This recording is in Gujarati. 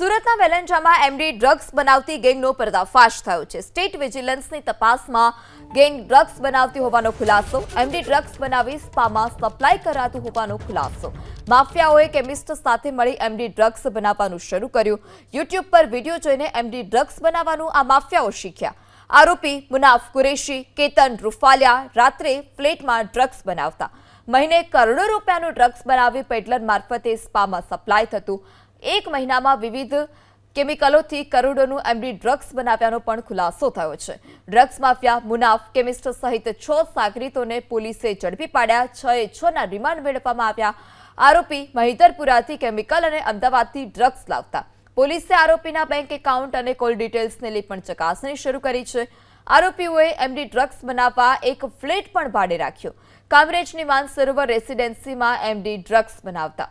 સુરતના વેલંજામાં એમડી ડ્રગ્સ બનાવતી ગેંગનો પર્દાફાશ થયો છે. સ્ટેટ વિજિલન્સની તપાસમાં ગેંગ ડ્રગ્સ બનાવતી હોવાનો ખુલાસો, એમડી ડ્રગ્સ બનાવી સ્પામાં સપ્લાય કરાતું હોવાનો ખુલાસો. માફિયાઓએ કેમિસ્ટ સાથે મળી એમડી ડ્રગ્સ બનાવવાનું શરૂ કર્યું. યુટ્યુબ પર વીડિયો જોઈને એમડી ડ્રગ્સ બનાવવાનું આ માફિયાઓ શીખ્યા. આરોપી મુનાફ કુરેશી, કેતન રૂફાલિયા રાત્રે ફ્લેટમાં ડ્રગ્સ બનાવતા. મહિને કરોડો રૂપિયાનું ડ્રગ્સ બનાવી પેડલર મારફતે સ્પામાં સપ્લાય થતું. એક મહિનામાં વિવિધ કેમિકલોથી કરોડોનું એમડી ડ્રગ્સ બનાવ્યાનો પણ ખુલાસો થયો છે. ડ્રગ્સ માફિયા, મુનાફ, કેમિસ્ટ સહિત છ સાગરીતોને પોલીસે ઝડપી પાડ્યા. છએ છના રિમાન્ડ મેળવવામાં આવ્યા. આરોપી મહિધરપુરાથી કેમિકલ અને અમદાવાદથી ડ્રગ્સ લાવતા. પોલીસે આરોપીના બેંક એકાઉન્ટ અને કોલ ડિટેલ્સને લઈ પણ ચકાસણી શરૂ કરી છે. આરોપીઓએ એમડી ડ્રગ્સ બનાવવા એક ફ્લેટ પણ ભાડે રાખ્યો. કામરેજની માનસરોવર રેસિડેન્સીમાં એમડી ડ્રગ્સ બનાવતા.